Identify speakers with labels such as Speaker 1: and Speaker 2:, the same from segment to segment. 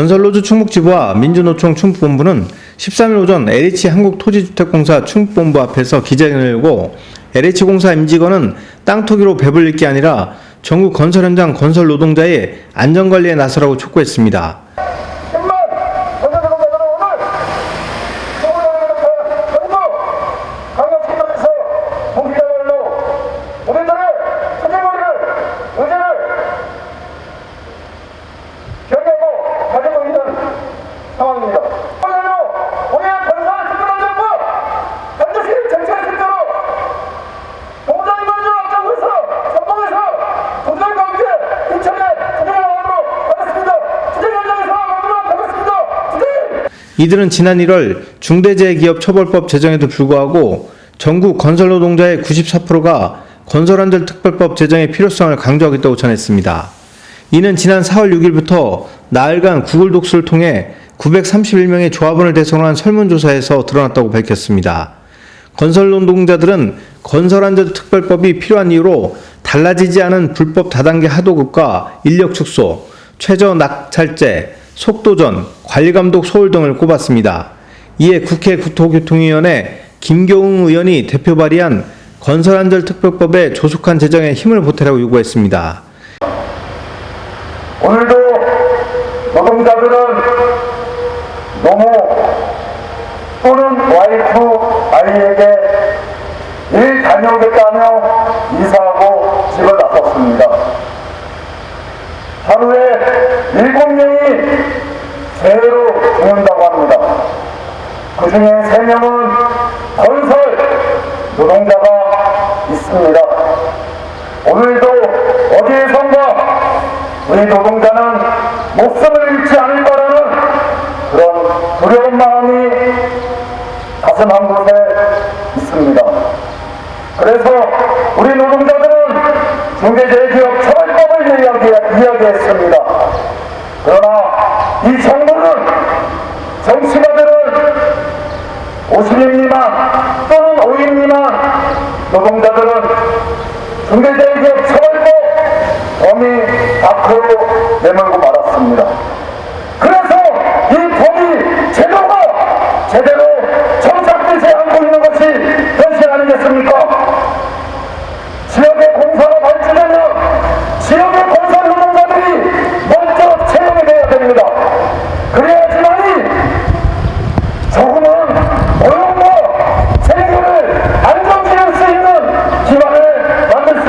Speaker 1: 건설노조 충북지부와 민주노총 충북본부는 13일 오전 LH 한국토지주택공사 충북본부 앞에서 기자회견을 열고 LH공사 임직원은 땅 투기로 배불릴 게 아니라 전국 건설 현장 건설 노동자의 안전관리에 나서라고 촉구했습니다.
Speaker 2: 정말 건설노동자들은 오늘 서울시장에서 전부 강력시장에서 공기자별로 우리들의 소재머리를 의제를 경계하고 가지고 있는 상황입니다. 오늘도 우리의 건설 특별안전부 반드시 정착할 수 있도록 동장님들 앞장서서 선봉에서 동장과 함께 인천에 투쟁을 하도록 하겠습니다. 투쟁 현장에서 하도록 하겠습니다. 투쟁!
Speaker 1: 이들은 지난 1월 중대재해기업처벌법 제정에도 불구하고 전국 건설 노동자의 94%가 건설안전 특별법 제정의 필요성을 강조하겠다고 전했습니다. 이는 지난 4월 6일부터 나흘간 구글 독수를 통해 931명의 조합원을 대상으로 한 설문조사에서 드러났다고 밝혔습니다. 건설 노동자들은 건설안전특별법이 필요한 이유로 달라지지 않은 불법 다단계 하도급과 인력 축소, 최저 낙찰제, 속도전, 관리감독 소홀 등을 꼽았습니다. 이에 국회 국토교통위원회 김경웅 의원이 대표 발의한 건설안전 특별법의 조속한 제정에 힘을 보태라고 요구했습니다.
Speaker 2: 오늘도 노동자들은 너무 또는 와이프 아이에게 일 다녀오겠다며 이사하고 집을 나섰습니다. 하루에 일곱 명이 죽는다고 합니다. 그 중에 세 명은 건설 노동자가 있습니다. 오늘도 어디에선가 우리 노동자는 목숨을 잃지 않을 거라는 그런 두려운 마음이 가슴 한 곳에 있습니다. 그래서 우리 노동자들은 중대재해기업 처벌법을 이야기, 이야기했습니다. 그러나 이 정부는 정치가들은 50인 미만 또는 5인 미만 노동자들은 중대재해기업 처벌법 범위 밖으로 내몰고 말았습니다. 그래서 이 범위 제도가 제대로 정착되지 않고 있는 것이 현실 아니겠습니까? 지역의 공사가 발주되면 지역의 건설 노동자들이 먼저 채용이 돼야 됩니다. 그래야지만이 조금은 고용과 생계를 안정지을 수 있는 기반을 만들 수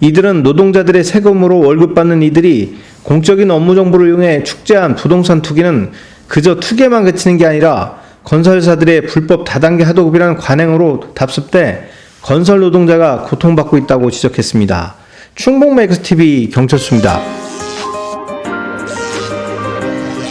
Speaker 1: 이들은 노동자들의 세금으로 월급 받는 이들이 공적인 업무 정보를 이용해 축제한 부동산 투기는 그저 투기에만 그치는 게 아니라 건설사들의 불법 다단계 하도급이라는 관행으로 답습돼 건설 노동자가 고통받고 있다고 지적했습니다. 충북메이크스 TV 경철수입니다.